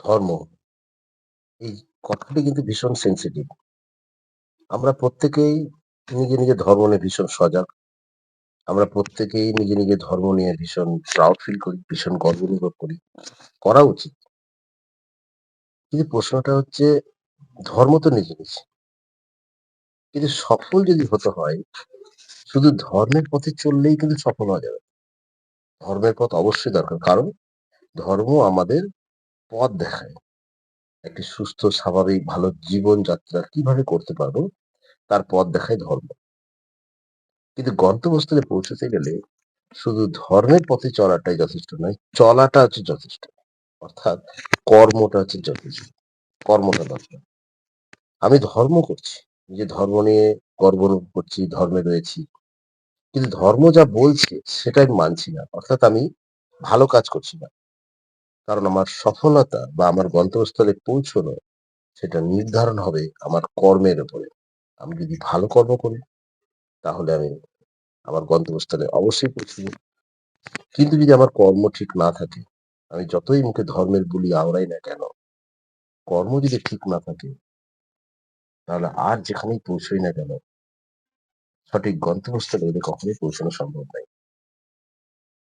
ধর্ম এই কথাটি কিন্তু ভীষণ সেন্সিটিভ আমরা প্রত্যেকেই নিজে নিজের ধর্ম নিয়ে ভীষণ সজাগ। আমরা প্রত্যেকেই নিজে নিজের ধর্ম নিয়ে ভীষণ প্রাউড ফিল করি, ভীষণ গর্ব অনুভব করি। করা উচিত। কিন্তু প্রশ্নটা হচ্ছে ধর্ম তো নিজ, নিজ। কিন্তু সফল যদি হতে হয়, শুধু ধর্মের পথে চললেই কিন্তু সফল হওয়া যাবে ধর্মের পথ অবশ্যই দরকার। কারণ ধর্ম আমাদের পথ দেখায়। একটি সুস্থ স্বাভাবিক ভালো জীবনযাত্রা কীভাবে করতে পারব তার পথ দেখায় ধর্ম। কিন্তু গন্তব্যস্থলে পৌঁছতে গেলে শুধু ধর্মের পথে চলাটাই যথেষ্ট নয়, চলাটা হচ্ছে যথেষ্ট। অর্থাৎ কর্মটা হচ্ছে যথেষ্ট। কর্মটা দরকার। আমি ধর্ম করছি। নিজের ধর্ম নিয়ে গর্ব করছি, ধর্মে রয়েছি। কিন্তু ধর্ম যা বলছে সেটা আমি মানছি না। অর্থাৎ আমি ভালো কাজ করছি না। কারণ আমার সফলতা বা আমার গন্তব্যস্থলে পৌঁছানো সেটা নির্ধারণ হবে আমার কর্মের উপরে। আমি যদি ভালো কর্ম করি তাহলে আমি আমার গন্তব্যস্থলে অবশ্যই পৌঁছবো। কিন্তু যদি আমার কর্ম ঠিক না থাকে, আমি যতই মুখে ধর্মের বুলি আওড়াই না কেন, কর্ম যদি ঠিক না থাকে তাহলে আর যেখানেই পৌঁছই না কেন সঠিক গন্তব্যস্থলে কখনোই পৌঁছানো সম্ভব নয়।